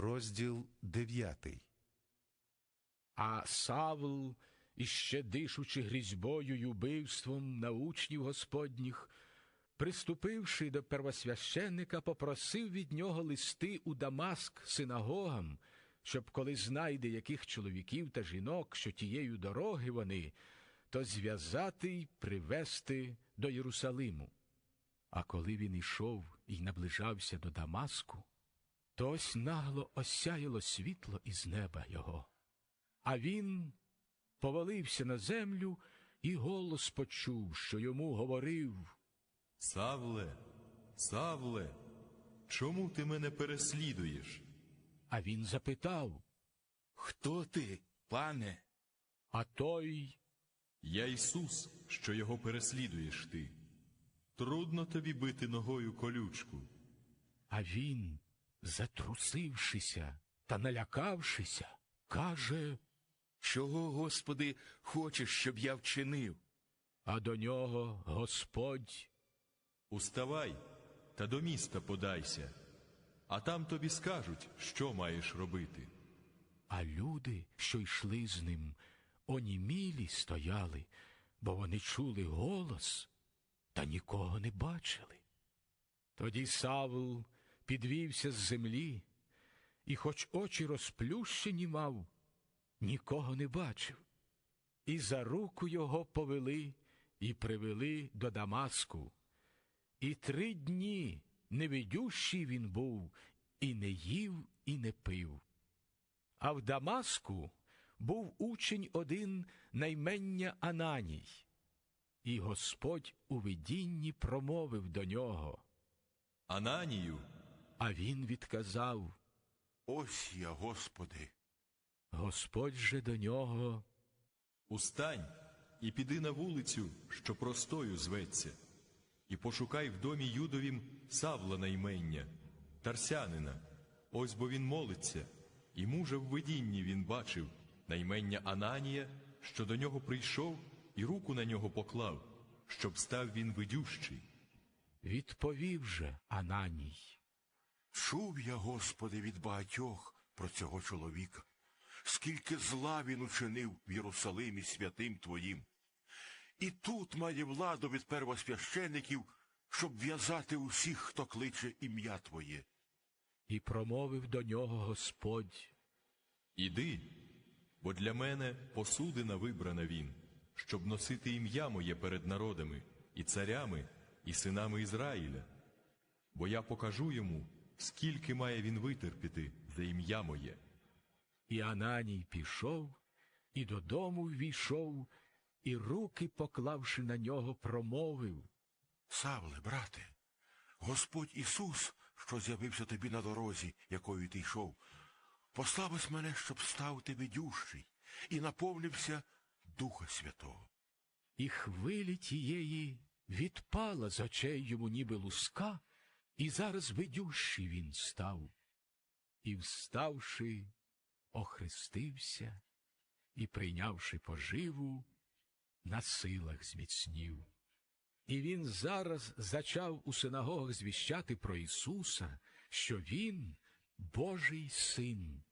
розділ 9. А Савл, іще дишучи грізьбою й убивством на учнів Господніх, приступивши до первосвященника, попросив від нього листи у Дамаск синагогам, щоб коли знайде яких чоловіків та жінок, що тією дороги вони, то зв'язати й привести до Єрусалиму. А коли він ішов і наближався до Дамаску, то ось нагло осяяло світло із неба його. А він повалився на землю і голос почув, що йому говорив. Савле, Савле, чому ти мене переслідуєш? А він запитав, Хто ти, пане? а той Я Ісус, що його переслідуєш ти. Трудно тобі бити ногою колючку. А він, затрусившися та налякавшися, каже, Чого, Господи, хочеш, щоб я вчинив? а до нього Господь. Уставай та до міста подайся, а там тобі скажуть, що маєш робити. А люди, що йшли з ним, онімілі стояли, бо вони чули голос та нікого не бачили. Тоді Савл підвівся з землі, і, хоч очі розплющені мав, нікого не бачив. І за руку його повели і привели до Дамаску. І три дні невидющий він був, і не їв, і не пив. А в Дамаску був учень один наймення Ананій, і Господь у видінні промовив до нього, Ананію, а він відказав. Ось я, Господи. Господь же до нього, устань і піди на вулицю, що простою зветься, і пошукай в домі Юдовім Савла наймення, Тарсянина. Ось бо він молиться, і мужа в видінні він бачив, наймення Ананія, що до нього прийшов і руку на нього поклав, щоб став він видющий. відповів же Ананій. Чув я, Господи, від багатьох про цього чоловіка, скільки зла він учинив в Єрусалимі святим Твоїм. І тут має владу від первосвящеників, щоб в'язати усіх, хто кличе ім'я Твоє. І промовив до нього Господь. Іди, бо для мене посудина вибрана він, щоб носити ім'я моє перед народами, і царями, і синами Ізраїля. Бо я покажу йому, скільки має він витерпіти за ім'я моє. І Ананій пішов, і додому ввійшов, і руки, поклавши на нього, промовив. Савле, брате, Господь Ісус, що з'явився тобі на дорозі, якою ти йшов, послав ось мене, щоб став ти видющий, і наповнився Духа Святого. І хвилі тієї відпала з очей йому ніби луска, і зараз видющий він став. І, вставши, охрестився, і, прийнявши поживу, на силах зміцнів. І він зараз зачав у синагогах звіщати про Ісуса, що Він Божий син.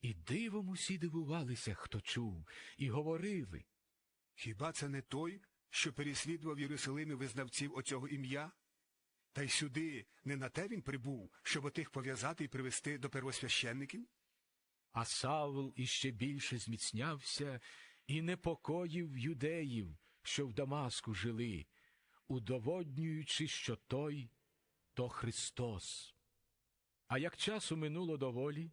І дивом усі дивувалися, хто чув, і говорили. Хіба це не той, що переслідував Єрусалимі визнавців оцього ім'я? Та й сюди не на те він прибув, щоб отих пов'язати і привести до первосвященників? А Савл іще більше зміцнявся і непокоїв юдеїв, що в Дамаску жили, удоводнюючи, що той то Христос. А як часу минуло доволі,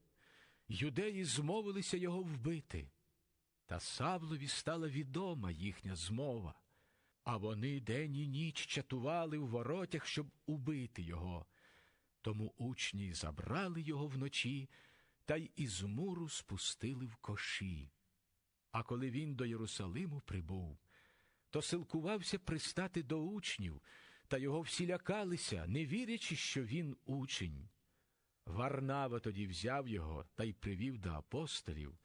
юдеї змовилися його вбити. Та Савлові стала відома їхня змова, а вони день і ніч чатували в воротях, щоб убити його. Тому учні забрали його вночі та й із муру спустили в коші. А коли він до Єрусалиму прибув, то силкувався пристати до учнів, та його всі лякалися, не вірячи, що він учень. Варнава тоді взяв його та й привів до апостолів,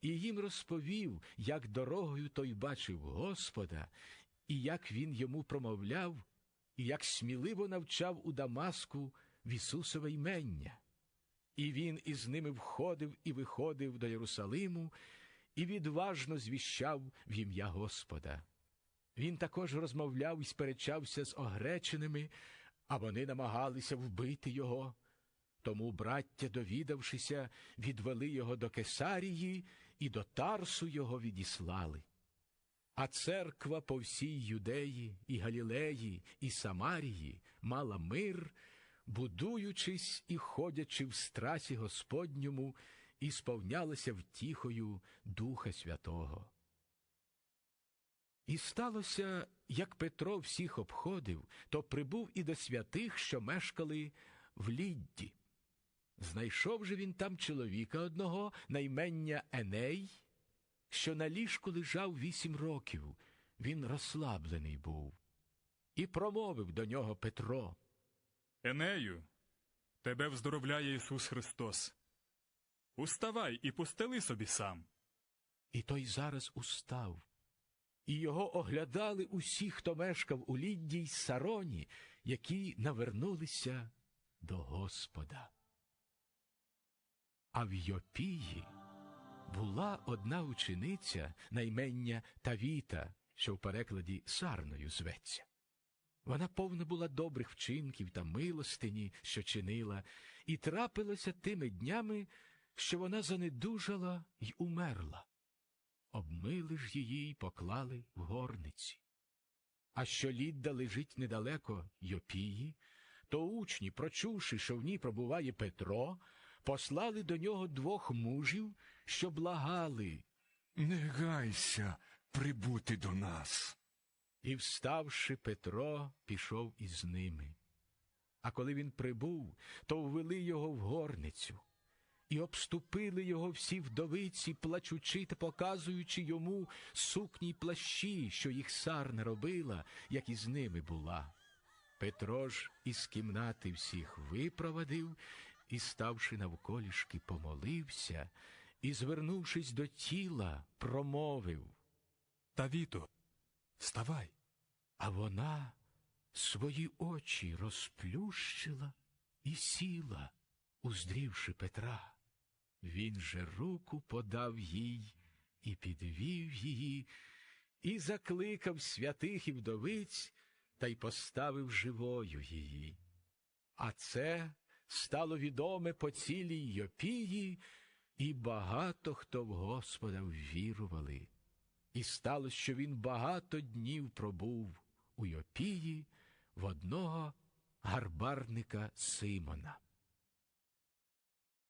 і їм розповів, як дорогою той бачив Господа, і як він йому промовляв, і як сміливо навчав у Дамаску в Ісусове ймення. І він із ними входив і виходив до Єрусалиму і відважно звіщав в ім'я Господа. Він також розмовляв і сперечався з огреченими, а вони намагалися вбити його. Тому браття, довідавшися, відвели його до Кесарії і до Тарсу його відіслали. А церква по всій Юдеї, і Галілеї, і Самарії мала мир, будуючись і ходячи в страсі Господньому, і сповнялася втіхою Духа Святого. І сталося, як Петро всіх обходив, то прибув і до святих, що мешкали в Лідді. Знайшов же він там чоловіка одного, наймення Еней, що на ліжку лежав вісім років, він розслаблений був, і промовив до нього Петро. Енею, тебе вздоровляє Ісус Христос. Уставай і постели собі сам. І той зараз устав. І його оглядали усі, хто мешкав у Лідді й Сароні, які навернулися до Господа. А в Йопії була одна учениця наймення Тавіта, що в перекладі Сарною зветься. Вона повна була добрих вчинків та милостині, що чинила, і трапилося тими днями, що вона занедужала й умерла. Обмили ж її й поклали в горниці. А що Лідда лежить недалеко Йопії, то учні, прочувши, що в ній пробуває Петро, послали до нього двох мужів, що благали, Не гайся прибути до нас. І, вставши, Петро пішов із ними. А коли він прибув, то ввели його в горницю, і обступили його всі вдовиці, плачучи та показуючи йому сукні й плащі, що їх сарна робила, як із ними була. Петро ж із кімнати всіх випровадив і, ставши навколішки, помолився, і, звернувшись до тіла, промовив. Тавіто, вставай. А вона свої очі розплющила і сіла, уздрівши Петра. Він же руку подав їй і підвів її, і закликав святих і вдовиць та й поставив живою її. А це стало відоме по цілій Йопії, і багато хто в Господа ввірували. І сталося, що він багато днів пробув у Йопії в одного гарбарника Симона.